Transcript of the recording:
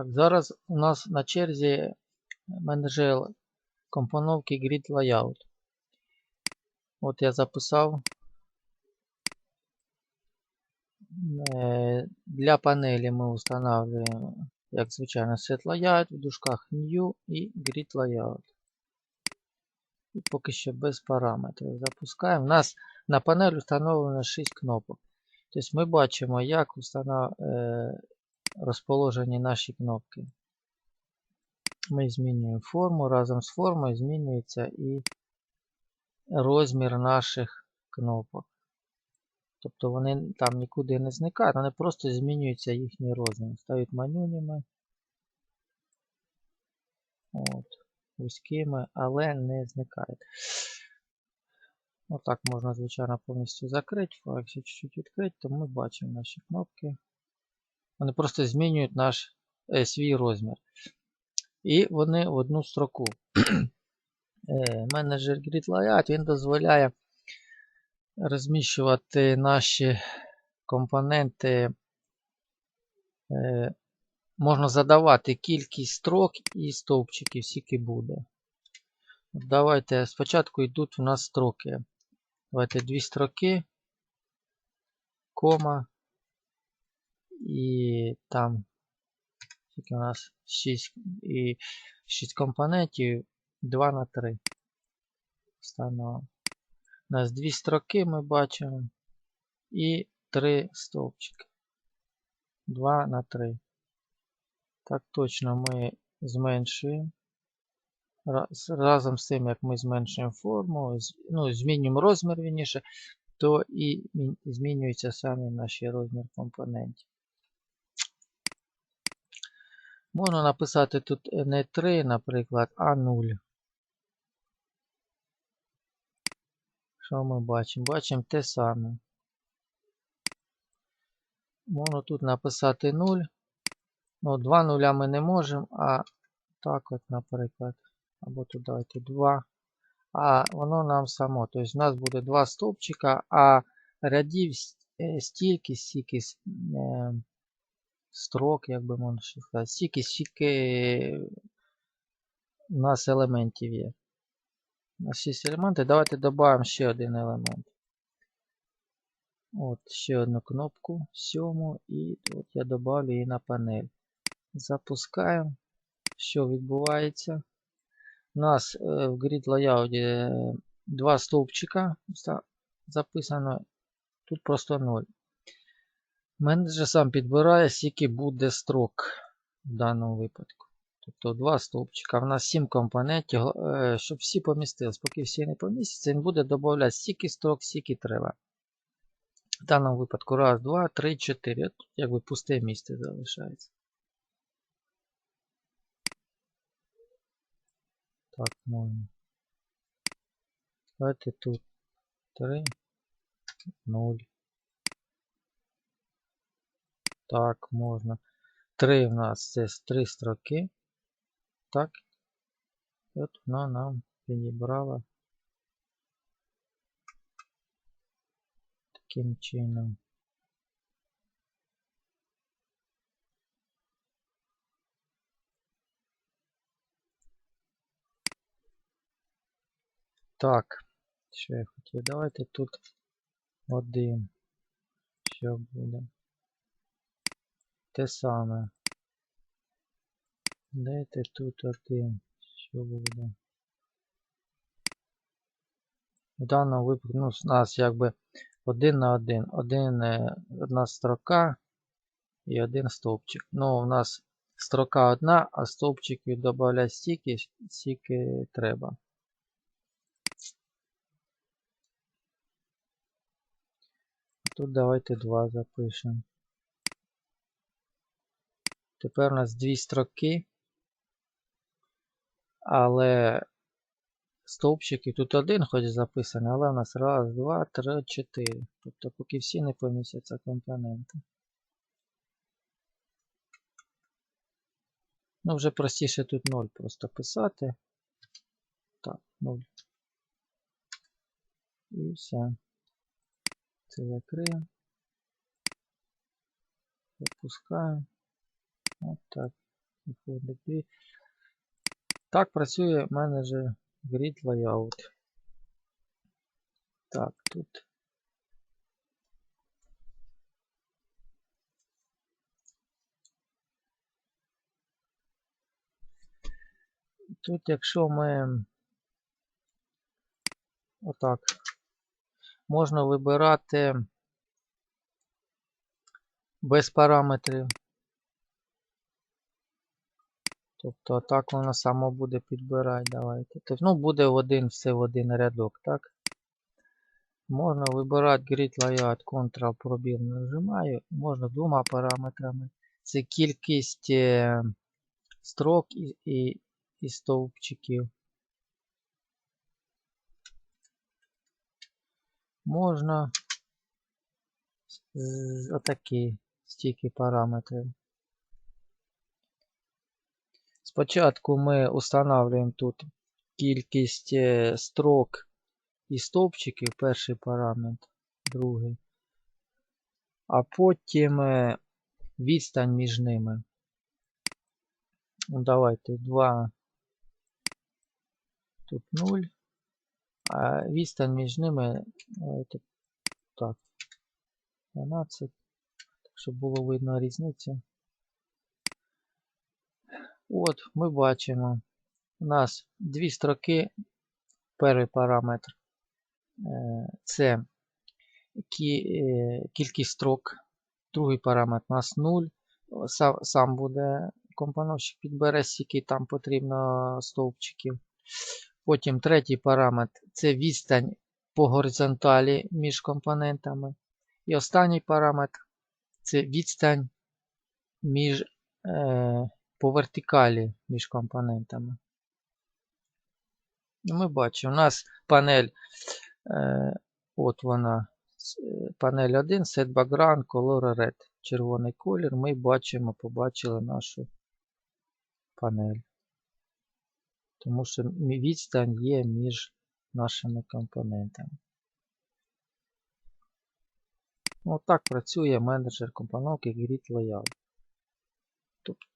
Так, зараз у нас на черзі менеджер компоновки Grid Layout. От я записав Е, Для панелі ми встановлюємо, як звичайно, Set Layout, в дужках New і Grid Layout. І поки що без параметрів запускаємо. У нас на панелі встановлено 6 кнопок. Тобто ми бачимо, як. Е, розположені наші кнопки. Ми змінюємо форму, разом з формою змінюється і розмір наших кнопок. Тобто вони там нікуди не зникають, вони просто змінюються їхній розмір. Стають манюніми. От, вузькими, але не зникають. Отак можна, звичайно, повністю закрити. Якщо чуть-чуть відкрити, то ми бачимо наші кнопки. Вони просто змінюють наш е, свій розмір. І вони в одну строку. е, менеджер Grid Layout він дозволяє розміщувати наші компоненти. Е, можна задавати кількість строк і стовпчиків, скільки буде. Давайте спочатку йдуть у нас строки. Давайте дві строки, кома. І там у нас 6 і 6 компонентів 2 на 3. Встановимо. У нас дві строки ми бачимо. І три стовпчики. 2 на 3. Так точно ми зменшуємо. Разом з тим, як ми зменшуємо форму, ну, змінюємо розмір вірніше, то і змінюються самі наші розмір компонентів. Можна написати тут не 3, наприклад, а 0. Що ми бачимо? Бачимо те саме. Можна тут написати 0. Ну, 2 нуля ми не можемо, а так от, наприклад. Або тут давайте 2. А воно нам само. Тобто у нас буде 2 стовпчика, а рядів е, стільки, стільки е, строк, як би можна сказати, стільки, стільки у нас елементів є. У нас 6 елементів. Давайте додамо ще один елемент. От, ще одну кнопку, сьому, і от я додавлю її на панель. Запускаємо. Що відбувається? У нас е, в Grid Layout два стовпчика записано. Тут просто 0. Менеджер сам підбирає, скільки буде строк в даному випадку. Тобто два стовпчика. У нас 7 компонентів, е, щоб всі помістились. Поки всі не помістяться, він буде додавати стільки строк, скільки треба. В даному випадку 1, 2, 3, 4. Тут якби пусте місце залишається. Так, можна. Давайте тут 3, 0. Так, можна. 3 в нас це 3 строки. Так. І от вона нам підібрала таким чином. Так, що я хотів? Давайте тут один. Що буде? Те саме. Дайте тут один. Що буде? В даному випадку ну, у нас якби один на один. Один, е, одна строка і один стовпчик. Ну, у нас строка одна, а стовпчиків додати стільки, стільки треба. Тут давайте два запишемо. Тепер у нас дві строки. Але стовпчики тут один хоч записаний, але у нас раз, два, три, чотири. Тобто поки всі не помістяться компоненти. Ну, вже простіше тут 0 просто писати. Так, 0. І все. Це закриємо. Запускаємо. От так. Так працює менеджер Grid Layout. Так, тут. Тут, якщо ми отак, можна вибирати без параметрів. Тобто так воно само буде підбирати. Давайте. Тобто, ну, буде один, все в один рядок, так? Можна вибирати Grid Layout, Ctrl пробіл нажимаю. Можна двома параметрами. Це кількість е, строк і, і, і стовпчиків. Можна отакі стільки параметрів. Спочатку ми встановлюємо тут кількість е, строк і стовпчиків, перший параметр, другий. А потім е, відстань між ними. Ну, давайте 2. Тут 0. А відстань між ними давайте, так. 12. Так, щоб було видно різницю. От, ми бачимо. У нас дві строки. Перший параметр е, це е, кількість строк. Другий параметр у нас 0. Сам, сам буде компоновщик підбере, скільки там потрібно стовпчиків. Потім третій параметр це відстань по горизонталі між компонентами. І останній параметр це відстань між, е, по вертикалі між компонентами. І ми бачимо, у нас панель, е, от вона, е, панель 1, Set Background, Color Red. Червоний колір. Ми бачимо, побачили нашу панель. Тому що відстань є між нашими компонентами. От так працює менеджер компоновки Grid Layout. Тобто